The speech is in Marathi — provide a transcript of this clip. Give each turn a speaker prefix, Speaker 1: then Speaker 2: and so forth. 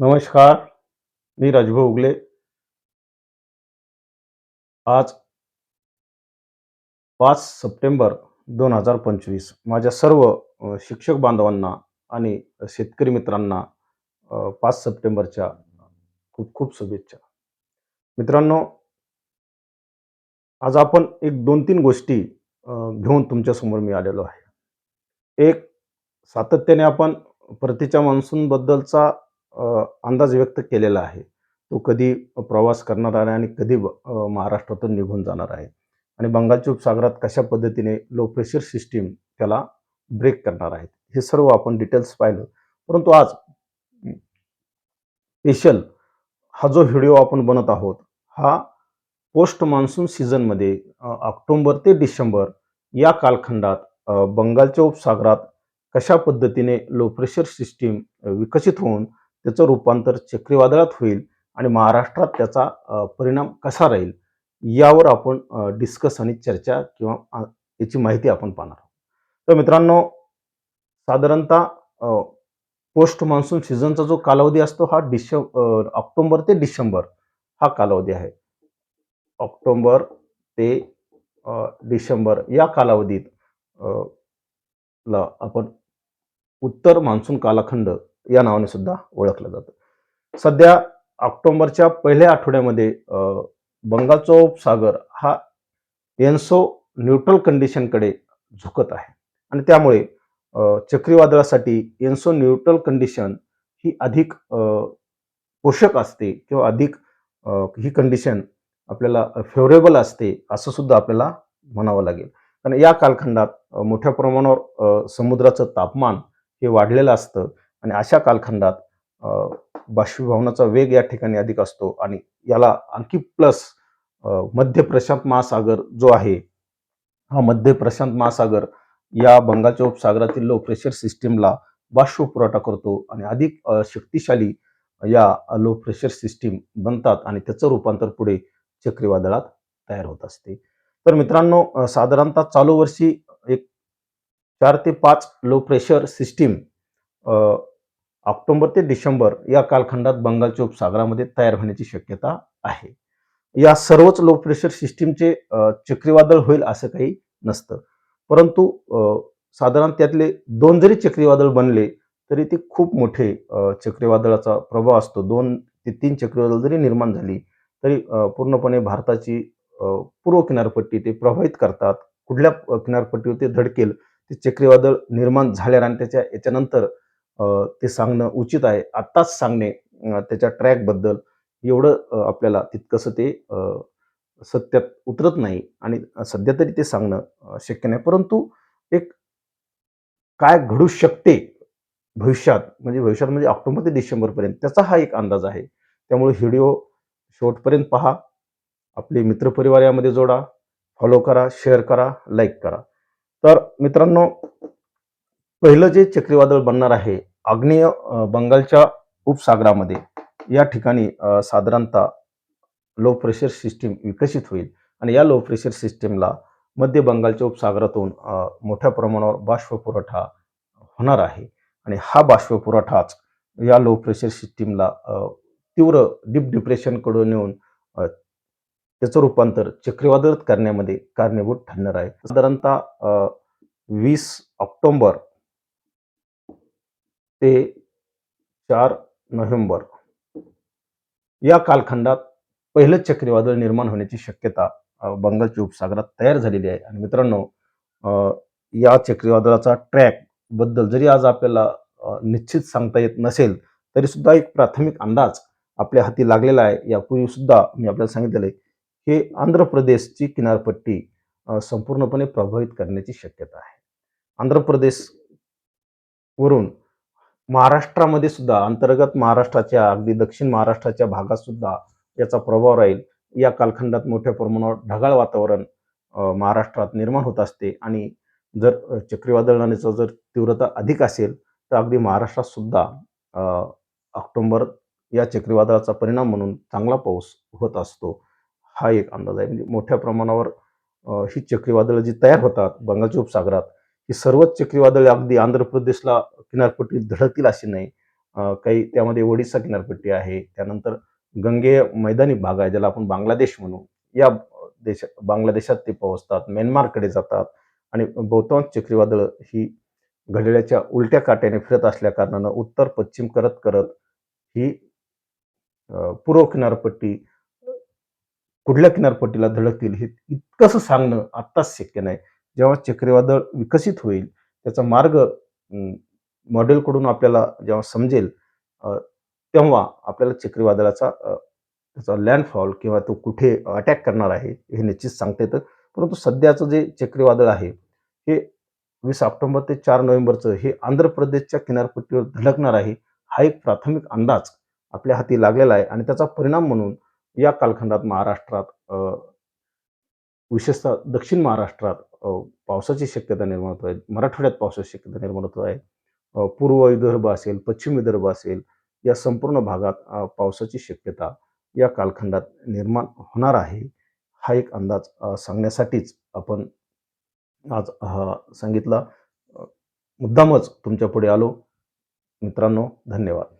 Speaker 1: नमस्कार मी राजभाऊ उगले. आज पाच सप्टेंबर दोन हजार पंचवीस. माझ्या सर्व शिक्षक बांधवांना आणि शेतकरी मित्रांना पाच सप्टेंबरच्या खूप खूप शुभेच्छा. मित्रांनो आज आपण एक दोन तीन गोष्टी घेऊन तुमच्यासमोर मी आलेलो आहे. एक सातत्याने आपण परतीच्या मान्सूनबद्दलचा अंदाज व्यक्त केलेला आहे. तो कधी प्रवास करणार आहे आणि कधी महाराष्ट्रातून निघून जाणार आहे. आणि बंगालच्या उपसागरात कशा पद्धतीने लो प्रेशर सिस्टीम त्याला ब्रेक करणार आहेत हे सर्व आपण डिटेल्स पाहिलं. परंतु आज स्पेशल हा जो व्हिडिओ आपण बनत आहोत हा पोस्ट मान्सून सीझनमध्ये ऑक्टोंबर ऑक्टोबर ते डिसेंबर या कालखंडात बंगालच्या उपसागरात कशा पद्धतीने लो प्रेशर सिस्टीम विकसित होऊन त्याचं रूपांतर चक्रीवादळात होईल आणि महाराष्ट्रात त्याचा परिणाम कसा राहील यावर आपण डिस्कस आणि चर्चा किंवा याची माहिती आपण पाहणार आहोत. तर मित्रांनो साधारणतः पोस्ट मान्सून सीझनचा जो कालावधी असतो हा डिसेंबर ऑक्टोबर ते डिसेंबर हा कालावधी आहे. ऑक्टोंबर ते डिसेंबर या कालावधीत ला आपण उत्तर मान्सून कालखंड या नावाने सुद्धा ओळखलं जातं. सध्या ऑक्टोबरच्या पहिल्या आठवड्यामध्ये बंगालचा उपसागर हा एन्सो न्यूट्रल कंडिशनकडे झुकत आहे. आणि त्यामुळे चक्रीवादळासाठी एन्सो न्यूट्रल कंडिशन ही अधिक पोषक असते किंवा अधिक ही कंडिशन आपल्याला फेवरेबल असते असं सुद्धा आपल्याला म्हणावं लागेल. कारण या कालखंडात मोठ्या प्रमाणावर समुद्राचं तापमान हे वाढलेलं असतं. आणि अशा कालखंडात बाष्पीभवनाचा वेग या ठिकाणी अधिक असतो आणि याला आणखी प्लस मध्य प्रशांत महासागर जो आहे हा मध्य प्रशांत महासागर या बंगालच्या उपसागरातील लो प्रेशर सिस्टीमला बाष्प पुरवठा करतो आणि अधिक शक्तिशाली या लो प्रेशर सिस्टीम बनतात आणि त्याचं रूपांतर पुढे चक्रीवादळात तयार होत असते. तर मित्रांनो साधारणतः चालू वर्षी एक चार ते पाच लो प्रेशर सिस्टीम ऑक्टोबर ते डिसेंबर या कालखंडात बंगालच्या उपसागरामध्ये तयार होण्याची शक्यता आहे. या सर्वच लो प्रेशर सिस्टीमचे चक्रीवादळ होईल असं काही नसतं. परंतु अ, साधारण त्यातले दोन जरी चक्रीवादळ बनले तरी ते खूप मोठे चक्रीवादळाचा प्रभाव असतो. दोन ते तीन चक्रीवादळ जरी निर्माण झाली तरी पूर्णपणे भारताची पूर्व किनारपट्टी ते प्रभावित करतात. कुठल्या किनारपट्टीवर ते धडकेल ते चक्रीवादळ निर्माण झाल्यावर आणि त्याच्या याच्यानंतर ते सांगणं उचित आहे. आत्ताच सांगणे त्याच्या ट्रॅकबद्दल एवढं आपल्याला तितकंसं ते सत्यात उतरत नाही आणि सध्या तरी ते सांगणं शक्य नाही. परंतु एक काय घडू शकते भविष्यात म्हणजे भविष्यात म्हणजे ऑक्टोबर ते डिसेंबरपर्यंत त्याचा हा एक अंदाज आहे. त्यामुळे व्हिडिओ शेवटपर्यंत पहा. आपले मित्रपरिवार यामध्ये जोडा. फॉलो करा शेअर करा लाईक करा. तर मित्रांनो पहिलं जे चक्रीवादळ बनणार आहे आग्नेय बंगालच्या उपसागरामध्ये या ठिकाणी साधारणतः लो प्रेशर सिस्टीम विकसित होईल. आणि या लो प्रेशर सिस्टीमला मध्य बंगालच्या उपसागरातून मोठ्या प्रमाणावर बाष्प पुरवठा होणार आहे. आणि हा बाष्प पुरवठाच या लो प्रेशर सिस्टीमला तीव्र डीप डिप्रेशनकडून नेऊन त्याचं रूपांतर चक्रीवादळात करण्यामध्ये कारणीभूत ठरणार आहे. साधारणतः वीस ऑक्टोबर ते चार नोव्हेंबर. या कालखंडात पहिलं चक्रीवादळ निर्माण होण्याची शक्यता बंगालच्या उपसागरात तयार झालेली आहे. आणि मित्रांनो या चक्रीवादळाचा ट्रॅकबद्दल जरी आज आपल्याला निश्चित सांगता येत नसेल तरी सुद्धा एक प्राथमिक अंदाज आपल्या हाती लागलेला आहे. यापूर्वी सुद्धा मी आपल्याला सांगितलेलं आहे हे आंध्र प्रदेशची किनारपट्टी संपूर्णपणे प्रभावित करण्याची शक्यता आहे. आंध्र प्रदेश वरून महाराष्ट्रामध्ये सुद्धा अंतर्गत महाराष्ट्राच्या अगदी दक्षिण महाराष्ट्राच्या भागात सुद्धा याचा प्रभाव राहील. या कालखंडात मोठ्या प्रमाणावर ढगाळ वातावरण महाराष्ट्रात निर्माण होत असते. आणि जर अ, चक्रीवादळाचा जर तीव्रता अधिक असेल तर अगदी महाराष्ट्रात सुद्धा ऑक्टोंबर या चक्रीवादळाचा परिणाम म्हणून चांगला पाऊस होत असतो. हा एक अंदाज आहे. म्हणजे मोठ्या प्रमाणावर ही चक्रीवादळं जी तयार होतात बंगालच्या उपसागरात ही सर्वच चक्रीवादळे अगदी आंध्र प्रदेशला किनारपट्टी धडकतील अशी नाही. काही त्यामध्ये ओडिसा किनारपट्टी आहे. त्यानंतर गंगेय मैदानी भाग आहे ज्याला आपण बांगलादेश म्हणू. या देश बांगलादेशात ते पोहोचतात म्यानमारकडे जातात आणि बहुतांश चक्रीवादळ ही घड्याळ्याच्या उलट्या काट्याने फिरत असल्या कारणानं उत्तर पश्चिम करत करत ही पूर्व किनारपट्टी कुठल्या किनारपट्टीला धडकतील हे इतकंसं सांगणं आत्ताच शक्य नाही. जेव्हा चक्रीवादळ विकसित होईल त्याचा मार्ग मॉडेलकडून आपल्याला जेव्हा समजेल तेव्हा आपल्याला चक्रीवादळाचा त्याचा लँडफॉल किंवा तो कुठे अटॅक करणार आहे हे निश्चित सांगता येतं. परंतु सध्याचं जे चक्रीवादळ आहे हे वीस ऑक्टोंबर ते चार नोव्हेंबरचं हे आंध्र प्रदेशच्या किनारपट्टीवर धडकणार आहे हा एक प्राथमिक अंदाज आपल्या हाती लागलेला आहे आणि त्याचा परिणाम म्हणून या कालखंडात महाराष्ट्रात विशेषतः दक्षिण महाराष्ट्रात पावसाची शक्यता निर्माण होत आहे. मराठवाड्यात पावसाची शक्यता निर्माण होत आहे. पूर्व विदर्भ असेल पश्चिम विदर्भ असेल या संपूर्ण भागात पावसाची शक्यता या कालखंडात निर्माण होणार आहे. हा एक अंदाज सांगण्यासाठीच आपण आज हा सांगितला. मुद्दामच तुमच्यापुढे आलो. मित्रांनो धन्यवाद.